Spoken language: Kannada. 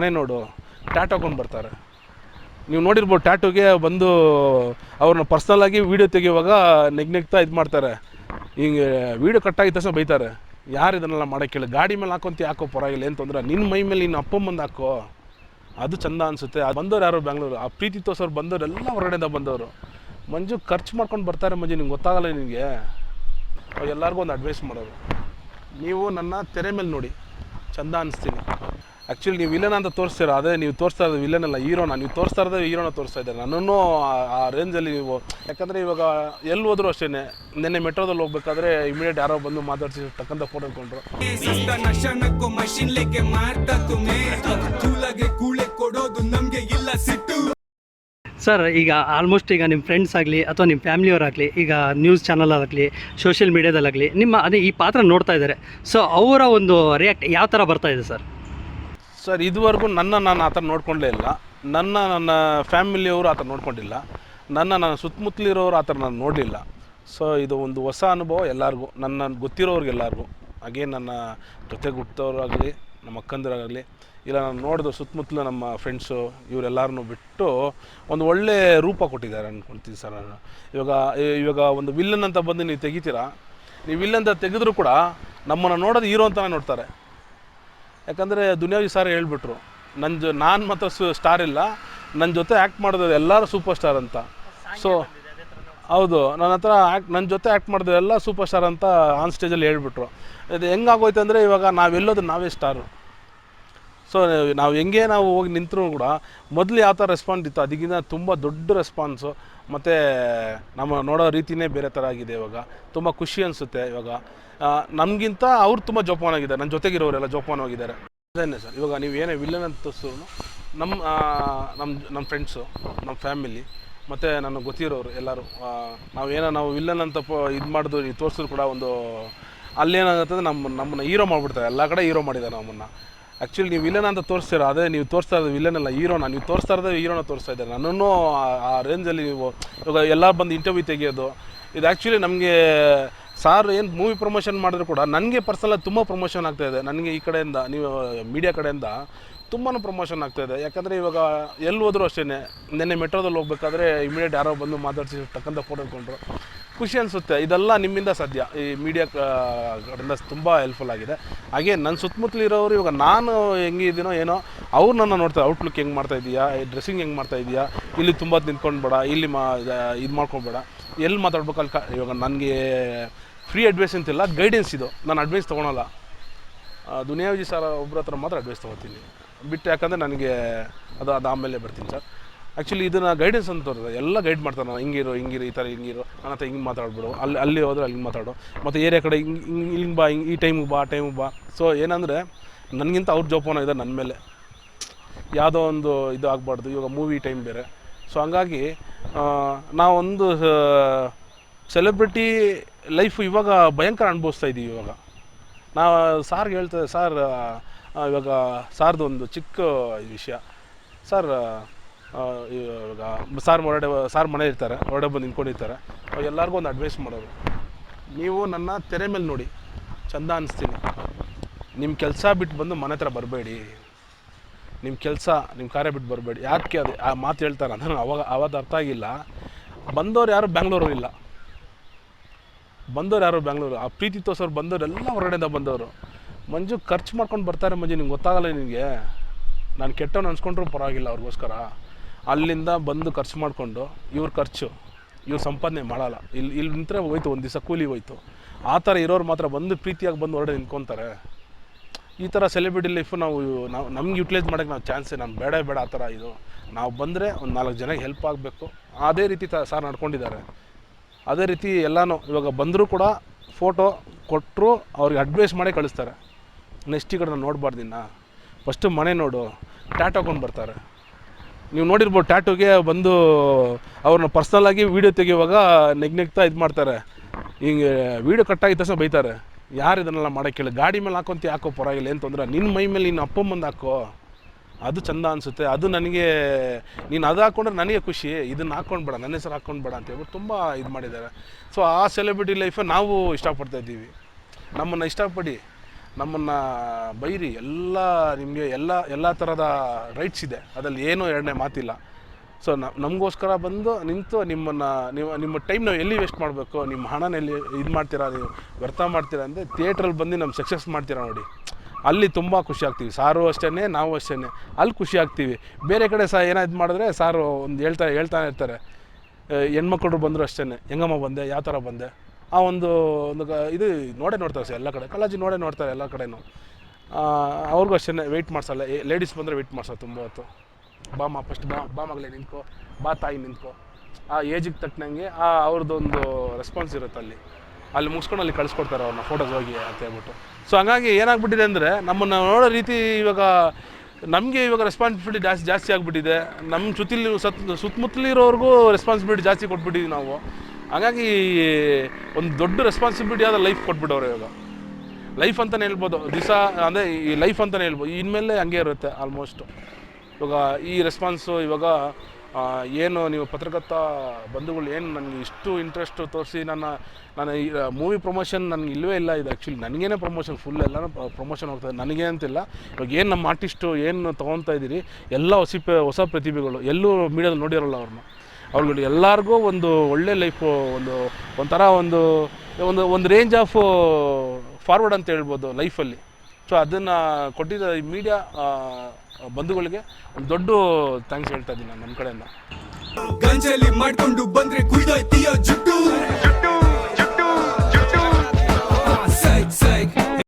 ಮನೆ ನೋಡು ಟ್ಯಾಟ್ ಹಾಕೊಂಡು ಬರ್ತಾರೆ. ನೀವು ನೋಡಿರ್ಬೋದು ಟ್ಯಾಟೂಗೆ ಬಂದು ಅವ್ರನ್ನ ಪರ್ಸ್ನಲ್ಲಾಗಿ ವೀಡಿಯೋ ತೆಗೆಯುವಾಗ ನೆಗ್ ನೆಗ್ತಾ ಇದು ಮಾಡ್ತಾರೆ. ಹಿಂಗೆ ವೀಡಿಯೋ ಕಟ್ಟಾಗಿ ತಕ್ಷಣ ಬೈತಾರೆ. ಯಾರು ಇದನ್ನೆಲ್ಲ ಮಾಡೋಕ್ಕೆ ಕೇಳಿ ಗಾಡಿ ಮೇಲೆ ಹಾಕೊಂತ, ಯಾಕೋ ಪರವಾಗಿಲ್ಲ, ಏನು ತೊಂದರೆ? ನಿನ್ನ ಮೈ ಮೇಲೆ ನಿನ್ನ ಮುಂದೆ ಹಾಕೋ. ಅದು ಚಂದ ಅನಿಸುತ್ತೆ. ಅದು ಬಂದವ್ರು ಯಾರು ಬ್ಯಾಂಗ್ಳೂರು. ಆ ಪ್ರೀತಿ ತೋರ್ಸೋರು ಬಂದವರೆಲ್ಲ ಹೊರಗಡೆಯಿಂದ ಬಂದವರು. ಮಂಜು ಖರ್ಚು ಮಾಡ್ಕೊಂಡು ಬರ್ತಾರೆ ಮಂಜು, ನಿಂಗೆ ಗೊತ್ತಾಗಲ್ಲ ನಿನಗೆ. ಎಲ್ಲರಿಗೂ ಒಂದು ಅಡ್ವೈಸ್ ಮಾಡೋರು. ನೀವು ನನ್ನ ತೆರೆ ಮೇಲೆ ನೋಡಿ. ಚಂದ ಅನಿಸ್ತೀನಿ. ಆ್ಯಕ್ಚುಲಿ ನೀವು ವಿಲನ್ ಅಂತ ತೋರಿಸ್ತೀರ? ಅದೇ ನೀವು ತೋರಿಸ್ತಾ ಇರೋದು ವಿಲನ್ ಅಲ್ಲ ಹೀರೋನ ನೀವು ತೋರಿಸ್ತಾ ಇರೋದೇ ಹೀರೋನ ತೋರಿಸ್ತಾ ಇದ್ದಾರೆ. ನನ್ನನ್ನು ಆ- ರೇಂಜಲ್ಲಿ ನೀವು ಯಾಕಂದರೆ ಇವಾಗ ಎಲ್ಲಿ ಹೋದರೂ ಅಷ್ಟೇ ನಿನ್ನೆ ಮೆಟ್ರೋದಲ್ಲಿ ಹೋಗ್ಬೇಕಾದ್ರೆ ಇಮಿಡಿಯೇಟ್ ಯಾರೋ ಬಂದು ಮಾತಾಡ್ಸಿ ತಕ್ಕಂಥ ಫೋಟೋ ಇಟ್ಕೊಂಡ್ರು. ಸರ್ ಈಗ ಆಲ್ಮೋಸ್ಟ್ ಈಗ ನಿಮ್ಮ ಫ್ರೆಂಡ್ಸ್ ಆಗಲಿ ಅಥವಾ ನಿಮ್ಮ ಫ್ಯಾಮಿಲಿಯವರಾಗಲಿ ಈಗ ನ್ಯೂಸ್ ಚಾನಲ್ ಆಗಲಿ ಸೋಷಿಯಲ್ ಮೀಡಿಯಾದಲ್ಲಾಗಲಿ ನಿಮ್ಮ ಅದೇ ಈ ಪಾತ್ರ ನೋಡ್ತಾ ಇದ್ದಾರೆ. ಸೊ ಅವರ ಒಂದು ರಿಯಾಕ್ಟ್ ಯಾವ ಥರ ಬರ್ತಾ ಇದೆ ಸರ್ ಸರ್, ಇದುವರೆಗೂ ನನ್ನ ನಾನು ಆ ಥರ ನೋಡ್ಕೊಂಡೇ ಇಲ್ಲ. ನನ್ನ ನನ್ನ ಫ್ಯಾಮಿಲಿಯವರು ಆ ಥರ ನೋಡ್ಕೊಂಡಿಲ್ಲ. ನನ್ನ ನನ್ನ ಸುತ್ತಮುತ್ತಲಿರೋರು ಆ ನಾನು ನೋಡಲಿಲ್ಲ. ಸೊ ಇದು ಒಂದು ಹೊಸ ಅನುಭವ ಎಲ್ಲರಿಗೂ, ನನ್ನ ಗೊತ್ತಿರೋರಿಗೆಲ್ಲರಿಗೂ. ಹಾಗೇ ನನ್ನ ಜೊತೆ ಹುಟ್ಟಿದವರಾಗಲಿ, ನಮ್ಮ ಅಕ್ಕಂದಿರಾಗಲಿ, ಇಲ್ಲ ನಾನು ನೋಡಿದ ಸುತ್ತಮುತ್ತಲು ನಮ್ಮ ಫ್ರೆಂಡ್ಸು ಇವರೆಲ್ಲರನ್ನೂ ಬಿಟ್ಟು ಒಂದು ಒಳ್ಳೆ ರೂಪ ಕೊಟ್ಟಿದ್ದಾರೆ ಅಂದ್ಕೊಳ್ತೀನಿ ಸರ್ ನಾನು. ಇವಾಗ ಇವಾಗ ಒಂದು ವಿಲ್ಲನ್ ಅಂತ ಬಂದು ನೀವು ತೆಗಿತೀರಾ? ನೀವು ವಿಲ್ಲನ್ ಅಂತ ತೆಗೆದ್ರೂ ಕೂಡ ನಮ್ಮನ್ನು ನೋಡೋದು ಹೀರೋ ಅಂತಲೇ ನೋಡ್ತಾರೆ. ಯಾಕಂದರೆ ದುನಿಯಾವಿ ಸಾರ್ ಹೇಳ್ಬಿಟ್ರು ನನ್ನ ಜೊ, ನಾನು ಮಾತ್ರ ಸು ಸ್ಟಾರ್ ಇಲ್ಲ ನನ್ನ ಜೊತೆ ಆ್ಯಕ್ಟ್ ಮಾಡಿದ್ರು ಎಲ್ಲರೂ ಸೂಪರ್ ಸ್ಟಾರ್ ಅಂತ. ಸೊ ಹೌದು ನನ್ನ ಹತ್ರ ಆ್ಯಕ್ಟ್ ನನ್ನ ಜೊತೆ ಆ್ಯಕ್ಟ್ ಮಾಡಿದ್ರು ಎಲ್ಲ ಸೂಪರ್ ಸ್ಟಾರ್ ಅಂತ ಆನ್ ಸ್ಟೇಜಲ್ಲಿ ಹೇಳ್ಬಿಟ್ರು. ಇದು ಹೆಂಗಾಗೋಯ್ತು ಅಂದರೆ ಇವಾಗ ನಾವೆಲ್ಲೋದು ನಾವೇ ಸ್ಟಾರು ಸೊ ನಾವು ಹೆಂಗೆ ನಾವು ಹೋಗಿ ನಿಂತರೂ ಕೂಡ ಮೊದಲು ಯಾವ ಥರ ರೆಸ್ಪಾನ್ಸ್ ಇತ್ತು ಅದಕ್ಕಿಂತ ತುಂಬ ದೊಡ್ಡ ರೆಸ್ಪಾನ್ಸು ಮತ್ತು ನಮ್ಮ ನೋಡೋ ರೀತಿನೇ ಬೇರೆ ಥರ ಆಗಿದೆ ಇವಾಗ. ತುಂಬ ಖುಷಿ ಅನಿಸುತ್ತೆ ಇವಾಗ. ನಮಗಿಂತ ಅವ್ರು ತುಂಬ ಜೋಪಾನಾಗಿದ್ದಾರೆ. ನನ್ನ ಜೊತೆಗಿರೋರೆಲ್ಲ ಜೋಪಾನವಾಗಿದ್ದಾರೆ. ಅದೇನೇ ಸರ್, ಇವಾಗ ನೀವು ಏನೇ ವಿಲ್ಲನ್ ಅಂತ ನಮ್ಮ ನಮ್ಮ ನಮ್ಮ ಫ್ರೆಂಡ್ಸು ನಮ್ಮ ಫ್ಯಾಮಿಲಿ ಮತ್ತು ನನಗೆ ಗೊತ್ತಿರೋರು ಎಲ್ಲರೂ ನಾವು ನಾವೇನೋ ನಾವು ವಿಲ್ಲನ್ ಅಂತ ಇದು ಮಾಡಿದ್ರು ತೋರಿಸಿದ್ರು ಕೂಡ ಒಂದು ಅಲ್ಲೇನಾಗುತ್ತೆ ನಮ್ಮ ನಮ್ಮನ್ನ ಹೀರೋ ಮಾಡಿಬಿಡ್ತಾರೆ. ಎಲ್ಲ ಕಡೆ ಹೀರೋ ಮಾಡಿದ್ದಾರೆ ನಮ್ಮನ್ನು. ಆ್ಯಕ್ಚುಲಿ ನೀವು ವಿಲನ್ ಅಂತ ತೋರಿಸ್ತೀರ, ಅದೇ ನೀವು ತೋರಿಸ್ತಾ ಇರೋದು ವಿಲನ್ ಅಲ್ಲ ಹೀರೋನ ನೀವು ತೋರಿಸ್ತಾ ಇರೋದು ಹೀರೋನ ತೋರಿಸ್ತಾ ಇದ್ದಾರೆ. ನನ್ನನ್ನು ಆ- ರೇಂಜಲ್ಲಿ ನೀವು, ಇವಾಗ ಎಲ್ಲ ಬಂದು ಇಂಟರ್ವ್ಯೂ ತೆಗೆಯೋದು, ಇದು ಆ್ಯಕ್ಚುಲಿ ನಮಗೆ ಸಾರ್ ಏನು ಮೂವಿ ಪ್ರಮೋಷನ್ ಮಾಡಿದ್ರು ಕೂಡ ನನಗೆ ಪರ್ಸನಲ್ ತುಂಬ ಪ್ರಮೋಷನ್ ಆಗ್ತಾಯಿದೆ ನನಗೆ ಈ ಕಡೆಯಿಂದ, ನೀವು ಮೀಡಿಯಾ ಕಡೆಯಿಂದ ತುಂಬಾ ಪ್ರಮೋಷನ್ ಆಗ್ತಾಯಿದೆ ಯಾಕಂದರೆ ಇವಾಗ ಎಲ್ಲಿ ಹೋದರೂ ಅಷ್ಟೇ ನಿನ್ನೆ ಮೆಟ್ರೋದಲ್ಲಿ ಹೋಗ್ಬೇಕಾದ್ರೆ ಇಮಿಡಿಯೇಟ್ ಯಾರೋ ಬಂದು ಮಾತಾಡ್ಸಿ ತಕ್ಕಂಥ ಫೋಟೋ ಇಟ್ಕೊಂಡ್ರು ಖುಷಿ ಅನಿಸುತ್ತೆ. ಇದೆಲ್ಲ ನಿಮ್ಮಿಂದ ಸಾಧ್ಯ. ಈ ಮೀಡಿಯಾ ಕಡೆಯಿಂದ ತುಂಬ ಹೆಲ್ಪ್ಫುಲ್ ಆಗಿದೆ. ಹಾಗೆ ನನ್ನ ಸುತ್ತಮುತ್ತಲು ಇರೋರು ಇವಾಗ ನಾನು ಹೆಂಗಿದ್ದೀನೋ ಏನೋ, ಅವ್ರು ನನ್ನ ನೋಡ್ತಾರೆ. ಔಟ್ಲುಕ್ ಹೆಂಗೆ ಮಾಡ್ತಾ ಇದೀಯಾ? ಡ್ರೆಸ್ಸಿಂಗ್ ಹೆಂಗೆ ಮಾಡ್ತಾ ಇದೀಯಾ? ಇಲ್ಲಿ ತುಂಬ ನಿಂತ್ಕೊಂಡ್ಬೇಡ ಇಲ್ಲಿ ಮಾ ಇದು ಮಾಡ್ಕೊಬೇಡ ಎಲ್ಲಿ ಮಾತಾಡ್ಬೇಕು ಅಲ್ಲಿ ಕ, ಇವಾಗ ನನಗೆ ಫ್ರೀ ಅಡ್ವೈಸ್ ಅಂತಿಲ್ಲ ಗೈಡೆನ್ಸ್ ಇದು. ನಾನು ಅಡ್ವೈಸ್ ತೊಗೊಳಲ್ಲ. ದುನಿಯಾವಿಜಿ ಸರ್ ಒಬ್ಬರ ಹತ್ರ ಮಾತ್ರ ಅಡ್ವೈಸ್ ತೊಗೋತೀನಿ. ಬಿಟ್ಟು ಯಾಕಂದರೆ ನನಗೆ ಅದು ಅದು ಆಮೇಲೆ ಬರ್ತೀನಿ ಸರ್. ಆ್ಯಕ್ಚುಲಿ ಇದನ್ನ ಗೈಡೆನ್ಸ್ ಅಂತ ಎಲ್ಲ ಗೈಡ್ ಮಾಡ್ತಾರೆ ನಾವು ಹಿಂಗಿರು ಹಿಂಗಿರು, ಈ ಥರ ಹಿಂಗಿರು. ನನ್ನ ಹತ್ರ ಹಿಂಗೆ ಮಾತಾಡ್ಬಿಡು. ಅಲ್ಲಿ ಅಲ್ಲಿ ಹೋದ್ರೆ ಅಲ್ಲಿ ಮಾತಾಡು. ಮತ್ತು ಏರಿಯಾ ಕಡೆ ಹಿಂಗೆ ಹಿಂಗೆ ಹಿಂಗೆ ಬಾ, ಹಿಂಗೆ, ಈ ಟೈಮಿಗೆ ಬಾ, ಆ ಟೈಮಿಗೆ ಬಾ. ಸೊ ಏನಂದರೆ, ನನಗಿಂತ ಅವ್ರ ಜೋಪಾನ ಇದೆ ನನ್ನ ಮೇಲೆ. ಯಾವುದೋ ಒಂದು ಇದು ಆಗಬಾರ್ದು. ಇವಾಗ ಮೂವಿ ಟೈಮ್ ಬೇರೆ. ಸೊ ಹಂಗಾಗಿ ನಾವೊಂದು ಸೆಲೆಬ್ರಿಟಿ ಲೈಫು ಇವಾಗ ಭಯಂಕರ ಅನುಭವಿಸ್ತಾ ಇದ್ದೀವಿ ಇವಾಗ. ನಾವು ಸಾರ್ಗೆ ಹೇಳ್ತೇವೆ ಸಾರ್ ಇವಾಗ ಸಾರ್ದು ಒಂದು ಚಿಕ್ಕ ವಿಷಯ. ಸರ್ ಇವಾಗ ಸಾರ್ ಹೊರಡೆ ಸಾರ್ ಮನೆ ಇರ್ತಾರೆ ಹೊರಡೆ ಬಂದು ನಿಂತ್ಕೊಂಡಿರ್ತಾರೆ. ಅವಾಗ ಎಲ್ಲರಿಗೂ ಒಂದು ಅಡ್ವೈಸ್ ಮಾಡೋರು. ನೀವು ನನ್ನ ತೆರೆ ಮೇಲೆ ನೋಡಿ, ಚಂದ ಅನ್ನಿಸ್ತೀನಿ ನಿಮ್ಮ ಕೆಲಸ ಬಿಟ್ಟು ಬಂದು ಮನೆ ಹತ್ರ ಬರಬೇಡಿ. ನಿಮ್ಮ ಕೆಲಸ ನಿಮ್ಮ ಕಾರ್ಯ ಬಿಟ್ಟು ಬರಬೇಡಿ. ಯಾಕೆ ಅದು, ಆ ಮಾತು ಹೇಳ್ತಾರೆ ನನಗೆ ಅವಾಗ ಅವಾಗ ಅರ್ಥ ಆಗಿಲ್ಲ. ಬಂದವ್ರು ಯಾರು ಬ್ಯಾಂಗ್ಳೂರು ಇಲ್ಲ. ಬಂದವ್ರು ಯಾರು ಬ್ಯಾಂಗ್ಳೂರು, ಆ ಪ್ರೀತಿ ತೋರ್ಸೋರು ಬಂದವರೆಲ್ಲ ಹೊರಗಡೆಯಿಂದ ಬಂದವರು. ಮಂಜು ಖರ್ಚು ಮಾಡ್ಕೊಂಡು ಬರ್ತಾರೆ ಮಂಜು, ನಿಂಗೆ ಗೊತ್ತಾಗಲ್ಲ ನಿನಗೆ. ನಾನು ಕೆಟ್ಟವನು ಅನ್ಸ್ಕೊಂಡ್ರು ಪರವಾಗಿಲ್ಲ ಅವ್ರಿಗೋಸ್ಕರ. ಅಲ್ಲಿಂದ ಬಂದು ಖರ್ಚು ಮಾಡಿಕೊಂಡು ಇವ್ರ ಖರ್ಚು, ಇವ್ರು ಸಂಪಾದನೆ ಮಾಡಲ್ಲ. ಇಲ್ಲಿ ಇಲ್ಲಿ ನಿಂತರೆ ಹೋಯ್ತು, ಒಂದು ದಿವಸ ಕೂಲಿ ಹೋಯ್ತು. ಆ ಥರ ಇರೋರು ಮಾತ್ರ ಬಂದು ಪ್ರೀತಿಯಾಗಿ ಬಂದು ಹೊರಡೆ ನಿಂತ್ಕೊತಾರೆ. ಈ ಥರ ಸೆಲೆಬ್ರಿಟಿ ಲೈಫು ನಾವು ನಾವು, ನಮ್ಗೆ ಯುಟಿಲೈಸ್ ಮಾಡೋಕ್ಕೆ ನಾವು ಚಾನ್ಸೇ ನಾನು ಬೇಡ ಬೇಡ ಆ ಥರ ಇದು. ನಾವು ಬಂದರೆ ಒಂದು ನಾಲ್ಕು ಜನಕ್ಕೆ ಹೆಲ್ಪ್ ಆಗಬೇಕು. ಅದೇ ರೀತಿ ತ, ಸಾರ್ ನಡ್ಕೊಂಡಿದ್ದಾರೆ. ಅದೇ ರೀತಿ ಎಲ್ಲನೂ, ಇವಾಗ ಬಂದರೂ ಕೂಡ ಫೋಟೋ ಕೊಟ್ಟರು ಅವ್ರಿಗೆ ಅಡ್ವೈಸ್ ಮಾಡಿ ಕಳಿಸ್ತಾರೆ. ನೆಕ್ಸ್ಟ್ ಈ ಕಡೆ ನಾನು ನೋಡಬಾರ್ದು ಇನ್ನು. ಫಸ್ಟು ಮನೆ ನೋಡು. ಟ್ಯಾಟ್ ಹಾಕೊಂಡು ಬರ್ತಾರೆ. ನೀವು ನೋಡಿರ್ಬೋದು, ಟ್ಯಾಟೂಗೆ ಬಂದು ಅವ್ರನ್ನ ಪರ್ಸ್ನಲ್ಲಾಗಿ ವೀಡಿಯೋ ತೆಗೆಯುವಾಗ ನೆಗ್ ನೆಗ್ತಾ ಇದು ಮಾಡ್ತಾರೆ. ಹಿಂಗೆ ವೀಡಿಯೋ ಕಟ್ಟಾಗಿ ತಕ್ಷಣ ಬೈತಾರೆ. ಯಾರು ಇದನ್ನೆಲ್ಲ ಮಾಡೋಕ್ಕೆ ಹೇಳಿ ಗಾಡಿ ಮೇಲೆ ಹಾಕೊಂತ ಯಾಕೋ ಪರವಾಗಿಲ್ಲ, ಏನು ತೊಂದರೆ? ನಿನ್ನ ಮೈ ಮೇಲೆ ನಿನ್ನ ಅಪ್ಪ ಮುಂದೆ ಹಾಕೋ. ಅದು ಚಂದ ಅನಿಸುತ್ತೆ. ಅದು ನನಗೆ, ನೀನು ಅದು ಹಾಕ್ಕೊಂಡ್ರೆ ನನಗೆ ಖುಷಿ. ಇದನ್ನು ಹಾಕ್ಕೊಂಡ್ಬೇಡ ನನ್ನ ಹೆಸರು ಹಾಕ್ಕೊಂಡ್ಬೇಡ ಅಂತ ಹೇಳ್ಬಿಟ್ಟು ತುಂಬ ಇದು ಮಾಡಿದ್ದಾರೆ. ಸೊ ಆ ಸೆಲೆಬ್ರಿಟಿ ಲೈಫೇ ನಾವು ಇಷ್ಟಪಡ್ತಾ ಇದ್ದೀವಿ. ನಮ್ಮನ್ನು ಇಷ್ಟಪಡಿ. ನಮ್ಮನ್ನು ಬೈರಿ, ಎಲ್ಲ ನಿಮಗೆ ಎಲ್ಲ ಎಲ್ಲ ಥರದ ರೈಟ್ಸ್ ಇದೆ. ಅದರಲ್ಲಿ ಏನೂ ಎರಡನೇ ಮಾತಿಲ್ಲ. ಸೊ ನಮಗೋಸ್ಕರ ಬಂದು ನಿಂತು ನಿಮ್ಮನ್ನು ನಿಮ್ಮ ಟೈಮ್ ನಾವು ಎಲ್ಲಿ ವೇಸ್ಟ್ ಮಾಡಬೇಕು, ನಿಮ್ಮ ಹಣನ ಎಲ್ಲಿ ಇದು ಮಾಡ್ತೀರಾ, ನೀವು ವ್ಯರ್ಥ ಮಾಡ್ತೀರಾ ಅಂದರೆ ಥಿಯೇಟ್ರಲ್ಲಿ ಬಂದು ನಮ್ಮ ಸಕ್ಸಸ್ ಮಾಡ್ತೀರಾ ನೋಡಿ. ಅಲ್ಲಿ ತುಂಬ ಖುಷಿ ಆಗ್ತೀವಿ. ಸಾರು ಅಷ್ಟೇ ನಾವು ಅಷ್ಟೇ ಅಲ್ಲಿ ಖುಷಿ ಆಗ್ತೀವಿ. ಬೇರೆ ಕಡೆ ಸಹ ಏನೋ ಇದು ಮಾಡಿದ್ರೆ ಸಾರು ಒಂದು ಹೇಳ್ತಾ, ಹೇಳ್ತಾನೆ ಇರ್ತಾರೆ. ಹೆಣ್ಮಕ್ಳು ಬಂದರು ಅಷ್ಟೇ ಹೆಂಗಮ್ಮ ಬಂದೆ? ಯಾವ ಥರ ಬಂದೆ? ಆ ಒಂದು ಒಂದು ಇದು ನೋಡೇ ನೋಡ್ತಾರೆ ಸರ್ ಎಲ್ಲ ಕಡೆ. ಕಾಳಜಿ ನೋಡೇ ನೋಡ್ತಾರೆ ಎಲ್ಲ ಕಡೆನೂ. ಅವ್ರಿಗೂ ಅಷ್ಟೇ ವೆಯ್ಟ್ ಮಾಡಿಸಲ್ಲ. ಲೇಡೀಸ್ ಬಂದರೆ ವೆಯ್ಟ್ ಮಾಡ್ಸೋ ತುಂಬ ಹೊತ್ತು. ಬಾಮ ಫಸ್ಟ್ ಬಾ ಬಾ ಮಗಳೇ ನಿಂತ್ಕೋ. ಬಾ ತಾಯಿ ನಿಂತ್ಕೋ. ಆ ಏಜಿಗೆ ತಕ್ಕನಂಗೆ ಆ ಅವ್ರದ್ದೊಂದು ರೆಸ್ಪಾನ್ಸ್ ಇರುತ್ತೆ ಅಲ್ಲಿ. ಅಲ್ಲಿ ಮುಗಿಸ್ಕೊಂಡು ಅಲ್ಲಿ ಕಳಿಸ್ಕೊಡ್ತಾರೆ ಅವ್ರನ್ನ ಫೋಟೋಸ್ ಹೋಗಿ ಅಂತ ಹೇಳ್ಬಿಟ್ಟು. ಸೊ ಹಂಗಾಗಿ ಏನಾಗ್ಬಿಟ್ಟಿದೆ ಅಂದರೆ ನಮ್ಮನ್ನು ನೋಡೋ ರೀತಿ ಇವಾಗ ನಮಗೆ ಇವಾಗ ರೆಸ್ಪಾನ್ಸಿಬಿಲಿಟಿ ಜಾಸ್ತಿ ಜಾಸ್ತಿ ಆಗಿಬಿಟ್ಟಿದೆ. ನಮ್ಮ ಸುತ್ತಿಲಿ ಸತ್, ಸುತ್ತಮುತ್ತಲಿರೋರ್ಗೂ ರೆಸ್ಪಾನ್ಸಿಬಿಲಿಟಿ ಜಾಸ್ತಿ ಕೊಟ್ಬಿಟ್ಟಿದ್ದೀವಿ ನಾವು. ಹಾಗಾಗಿ ಒಂದು ದೊಡ್ಡ ರೆಸ್ಪಾನ್ಸಿಬಿಲಿಟಿ ಆದ ಲೈಫ್ ಕೊಟ್ಬಿಟ್ಟವ್ರು ಇವಾಗ. ಲೈಫ್ ಅಂತಲೇ ಹೇಳ್ಬೋದು. ದಿವಸ, ಅಂದರೆ ಈ ಲೈಫ್ ಅಂತಲೇ ಹೇಳ್ಬೋದು. ಇನ್ಮೇಲೆ ಹಂಗೆ ಇರುತ್ತೆ ಆಲ್ಮೋಸ್ಟ್ ಇವಾಗ ಈ ರೆಸ್ಪಾನ್ಸು ಇವಾಗ ಏನು ನೀವು ಪತ್ರಕರ್ತ ಬಂಧುಗಳು ಏನು ನನಗೆ ಇಷ್ಟು ಇಂಟ್ರೆಸ್ಟು ತೋರಿಸಿ ನನ್ನ ನಾನು ಈ ಮೂವಿ ಪ್ರಮೋಷನ್ ನನಗೆ ಇಲ್ಲವೇ ಇಲ್ಲ ಇದು ಆ್ಯಕ್ಚುಲಿ ನನಗೇನೆ ಪ್ರಮೋಷನ್ ಫುಲ್ ಎಲ್ಲ ಪ್ರಮೋಷನ್ ಹೋಗ್ತದೆ. ನನಗೆ ಅಂತಿಲ್ಲ. ಇವಾಗ ಏನು ನಮ್ಮ ಆರ್ಟಿಸ್ಟು ಏನು ತೊಗೊತಾ ಇದ್ದೀರಿ? ಎಲ್ಲ ಹೊಸ ಹೊಸ ಪ್ರತಿಭೆಗಳು. ಎಲ್ಲೂ ಮೀಡಿಯಾದಲ್ಲಿ ನೋಡಿರೋಲ್ಲ ಅವ್ರನ್ನ. ಅವ್ರುಗಳು ಎಲ್ಲರಿಗೂ ಒಂದು ಒಳ್ಳೆ ಲೈಫು ಒಂದು, ಒಂಥರ ಒಂದು ಒಂದು ಒಂದು ರೇಂಜ್ ಆಫ್ ಫಾರ್ವರ್ಡ್ ಅಂತ ಹೇಳ್ಬೋದು ಲೈಫಲ್ಲಿ ಸೊ ಅದನ್ನು ಕೊಟ್ಟಿದ್ದ ಈ ಮೀಡಿಯಾ ಬಂಧುಗಳಿಗೆ ಒಂದು ದೊಡ್ಡ ಥ್ಯಾಂಕ್ಸ್ ಹೇಳ್ತಾ ಇದ್ದೀನಿ ನಾನು ನಮ್ಮ ಕಡೆಯಿಂದ. ಗಂಜಲಿ ಮಾಡ್ಕೊಂಡು ಬಂದರೆ ಕುಯ್ದೋಯ್ತೀಯೋ ಜುಟ್ಟು?